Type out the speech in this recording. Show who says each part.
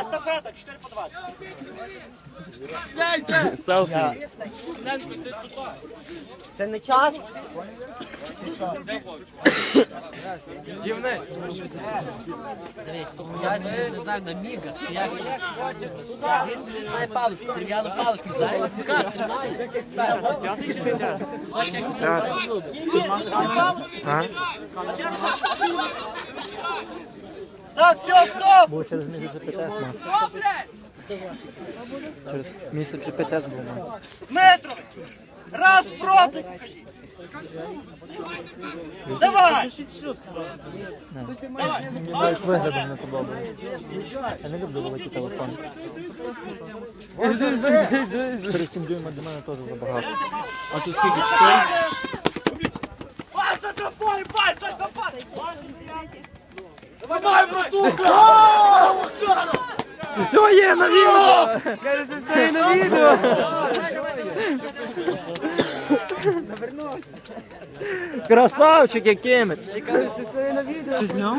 Speaker 1: Естафета, 4 по 20.
Speaker 2: Селфі.
Speaker 1: Це не час?
Speaker 3: Дивись, я не знаю на міга, чи як. Він має паличку, дерев'яну паличку, знаєш, в тримає. Хоче як
Speaker 2: А?
Speaker 1: Так, все, стоп!
Speaker 2: Було через місяць ПТС мав. Через місяць ПТС був мав.
Speaker 1: Метро! Раз пробник покажіть. Давай! Давай!
Speaker 2: Мені навіть виглядом не подобається. Я не люблю великі телефони. 4,7 дюйма для мене теж забагато. А тут скільки? 4?
Speaker 1: Вась, закопай, Вась, братуха!
Speaker 2: Це все є на відео! Каже, це все є на відео! Красавчик якимось! Каже, це все є на відео! Ти зняв?